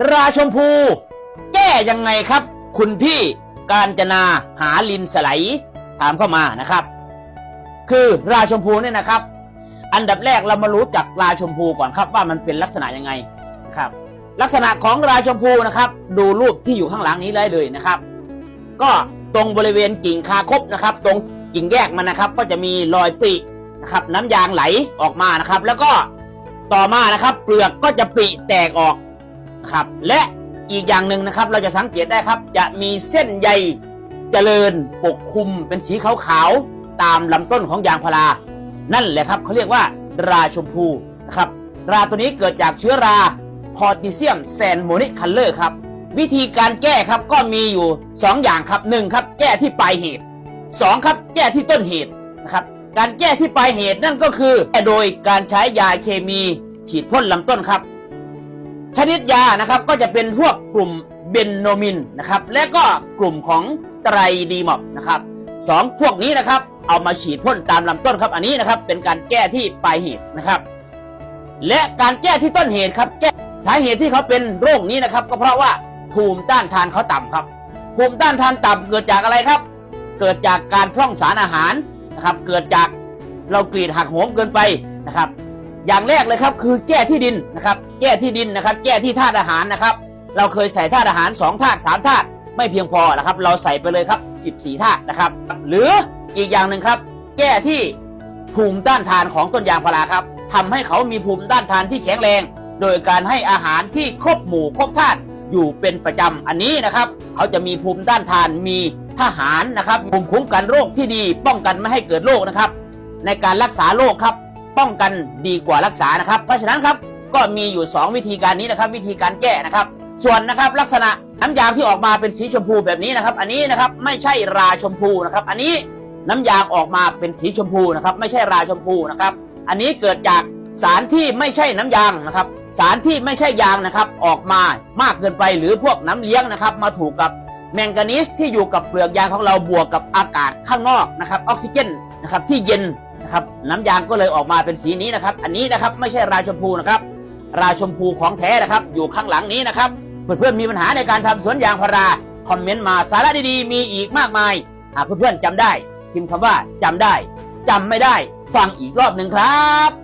ราชมพู แก้ยังไงครับ คุณพี่การจนาหาลินสไลด์ถามเข้ามานะครับ คือราชมพูเนี่ยนะครับ อันดับแรกเรามารู้จักราชมพูก่อนครับว่ามันเป็นลักษณะยังไงนะครับ ลักษณะของราชมพูนะครับ ดูรูปที่อยู่ข้างหลังนี้ได้เลยนะครับ ก็ตรงบริเวณกิ่งคาคบนะครับ ตรงกิ่งแยกมันนะครับ ก็จะมีรอยปรินะครับน้ำยางไหลออกมานะครับ แล้วก็ต่อมานะครับ เปลือกก็จะปริแตกออก นะครับ และอีกอย่างหนึ่งนะครับ เราจะสังเกตได้ครับ จะมีเส้นใยเจริญปกคลุมเป็นสีขาวๆตามลำต้นของยางพารา นั่นแหละครับเขาเรียกว่าราชมพูนะครับ ราตัวนี้เกิดจากเชื้อราพอติเซียมแซนโมนิคัลเลอร์ครับ วิธีการแก้ครับก็มีอยู่ 2 อย่างครับหนึ่งครับ แก้ที่ปลายเหตุ 2 ครับ แก้ที่ต้นเหตุนะครับการแก้ที่ปลายเหตุนั่นก็คือแก้โดยการใช้ยาเคมีฉีดพ่นลำต้นครับ ชนิดยานะครับก็จะเป็นพวกกลุ่มเบนโนมินนะครับและก็กลุ่มของไตรดีมอบนะครับสองพวกนี้นะครับเอามาฉีดพ่นตามลำต้นครับ อันนี้นะครับเป็นการแก้ที่ปลายเหตุนะครับ และการแก้ที่ต้นเหตุครับ แก้สาเหตุที่เขาเป็นโรคนี้นะครับ ก็เพราะว่าภูมิต้านทานเขาต่ำครับ ภูมิต้านทานต่ำเกิดจากอะไรครับ เกิดจากการพร่องสารอาหารนะครับ เกิดจากเรากรีดหักโหมเกินไปนะครับ อย่างแรกเลยครับคือแก้ที่ดินนะครับ แก้ที่ดินนะครับ แก้ที่ธาตุอาหารนะครับ เราเคยใส่ธาตุอาหาร2ธาตุ3ธาตุไม่เพียงพอนะครับ เราใส่ไปเลยครับ 14ธาตุนะครับ หรืออีกอย่างหนึ่งครับ แก้ที่ภูมิต้านทานของต้นยางพาราครับทำให้เขามีภูมิต้านทานที่แข็งแรง โดยการให้อาหารที่ครบหมู่ครบธาตุอยู่เป็นประจำอันนี้นะครับ เขาจะมีภูมิต้านทานมีทหารนะครับภูมิคุ้มกันโรคที่ดี ป้องกันไม่ให้เกิดโรคนะครับ ในการรักษาโรคครับ ป้องกันดีกว่ารักษานะครับ เพราะฉะนั้นครับก็มีอยู่ 2 วิธีการนี้นะครับ วิธีการแก้นะครับ ส่วนนะครับลักษณะน้ำยางที่ออกมาเป็นสีชมพูแบบนี้นะครับ อันนี้นะครับไม่ใช่ราชมพูนะครับ อันนี้น้ำยางออกมาเป็นสีชมพูนะครับ ไม่ใช่ราชมพูนะครับ อันนี้เกิดจากสารที่ไม่ใช่น้ำยางนะครับ สารที่ไม่ใช่ยางนะครับ ออกมามากเกินไปหรือพวกน้ำเลี้ยงนะครับ มาถูกกับแมงกานีสที่อยู่กับเปลือกยางของเราบวกกับอากาศข้างนอกนะครับ ออกซิเจนนะครับที่เย็น นะครับน้ำยางก็เลยออกมาเป็นสีนี้นะครับ อันนี้นะครับไม่ใช่ราชมพูนะครับ ราชมพูของแท้นะครับอยู่ข้างหลังนี้นะครับเพื่อนๆมีปัญหาในการทำสวนยางพาราคอมเมนต์มาสาระดีๆ มีอีกมากมายหากเพื่อนๆจำได้ พิมพ์คำว่าจำได้จำไม่ได้ ฟังอีกรอบหนึ่งครับ